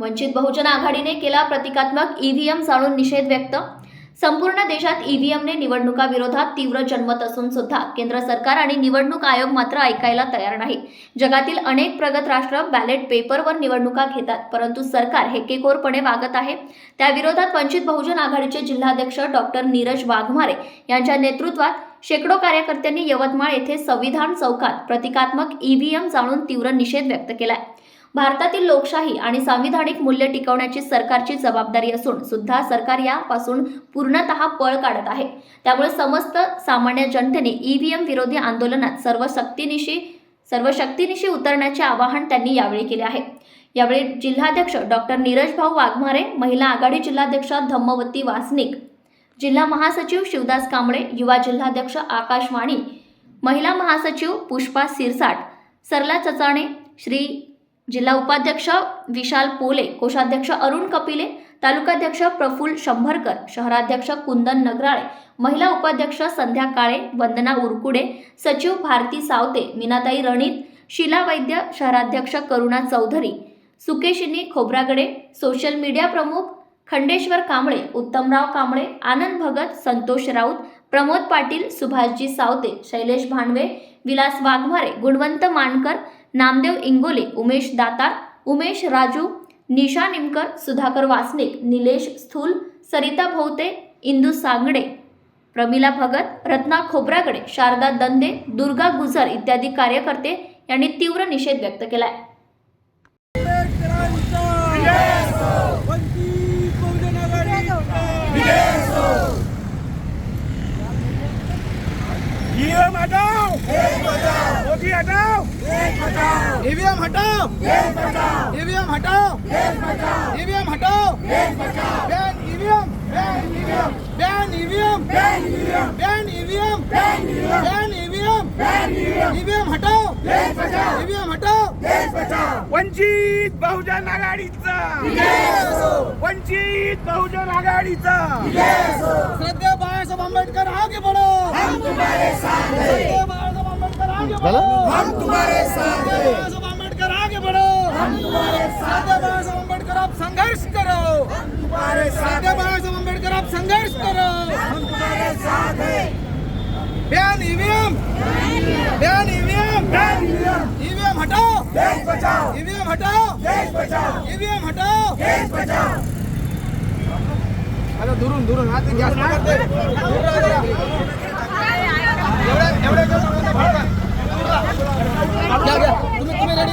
वंचित बहुजन आघाडीने केला प्रतिकात्मक ईव्हीएम जाणून निषेध व्यक्त. संपूर्ण देशात ईव्हीएमने निवडणुका विरोधात तीव्र जनमत असून सुद्धा केंद्र सरकार आणि निवडणूक आयोग मात्र ऐकायला तयार नाही. जगातील अनेक प्रगत राष्ट्र बॅलेट पेपरवर निवडणुका घेतात परंतु सरकार हेकेकोरपणे वागत आहे. त्याविरोधात वंचित बहुजन आघाडीचे जिल्हाध्यक्ष डॉक्टर नीरज वाघमारे यांच्या नेतृत्वात शेकडो कार्यकर्त्यांनी यवतमाळ येथे संविधान चौकात प्रतिकात्मक ईव्हीएम जाणून तीव्र निषेध व्यक्त केलाय. भारतातील लोकशाही आणि सांविधानिक मूल्य टिकवण्याची सरकारची जबाबदारी असून सुद्धा सरकार यापासून पूर्णतः पळ काढत आहे. त्यामुळे समस्त सामान्य जनतेने ईव्हीएम विरोधी आंदोलनात सर्व शक्तीनिशी सर्व शक्तीनिशी उतरण्याचे आवाहन त्यांनी यावेळी केले आहे. यावेळी जिल्हाध्यक्ष डॉक्टर नीरज भाऊ वाघमारे महिला आघाडी जिल्हाध्यक्ष धम्मवती वासनिक जिल्हा महासचिव शिवदास कांबळे युवा जिल्हाध्यक्ष आकाश वाणी महिला महासचिव पुष्पा सिरसाट सरला चचाणे श्री जिल्हा उपाध्यक्ष विशाल पोले कोषाध्यक्ष अरुण कपिले तालुकाध्यक्ष प्रफुल्ल शंभरकर शहराध्यक्ष कुंदन नगराळे महिला उपाध्यक्ष संध्या काळे वंदना उरकुडे सचिव भारती सावते मीनाताई रणित शीला वैद्य शहराध्यक्ष करुणा चौधरी सुकेशिनी खोब्रागडे सोशल मीडिया प्रमुख खंडेश्वर कांबळे उत्तमराव कांबळे आनंद भगत संतोष राऊत प्रमोद पाटील सुभाषजी सावते शैलेश भांडवे विलास वाघमारे गुणवंत मानकर नामदेव इंगोले उमेश दातार उमेश राजू निशा निमकर सुधाकर वासनिक निलेश स्थूल सरिता भोवते इंदू सांगडे प्रमिला भगत रत्ना खोब्रागडे शारदा दंदे दुर्गा गुजर इत्यादी कार्यकर्ते यांनी तीव्र निषेध व्यक्त केला आहे आघाडी ईवीएम हटाओ। मोदी हटाओ। ईवीएम हटाओ। ईवीएम हटाओ। ईवीएम हटाओ। Ban EVM. Ban EVM. Ban EVM. Ban EVM. Ban EVM. EVM. हटाओ। ईवीएम हटाओ। वंचित बहुजन आघाडीचा। वंचित बहुजन आघाडीचा। श्रद्धेय बाळासाहेब आंबेडकर आगे बढ़ो। हम तुम्हारे साथ हैं। बढ़ो हम तुम्हारे साथ हैं। आंबेडकर आगे बढ़ो। हम तुम्हारे साथ हैं। बाळासाहेब आंबेडकर आप संघर्ष करो। हम तुम्हारे साथ हैं। बाळासाहेब आंबेडकर आप संघर्ष करो। हम तुम्हारे साथ हैं। बयान ईवीएम। बयान ईवीएम। बयान ईवीएम। हटाओ। देश बचाओ। ईवीएम हटाओ। देश बचाओ। ईवीएम हटाओ। देश बचाओ। आता दुरून दुरून हा ते जास्त करते।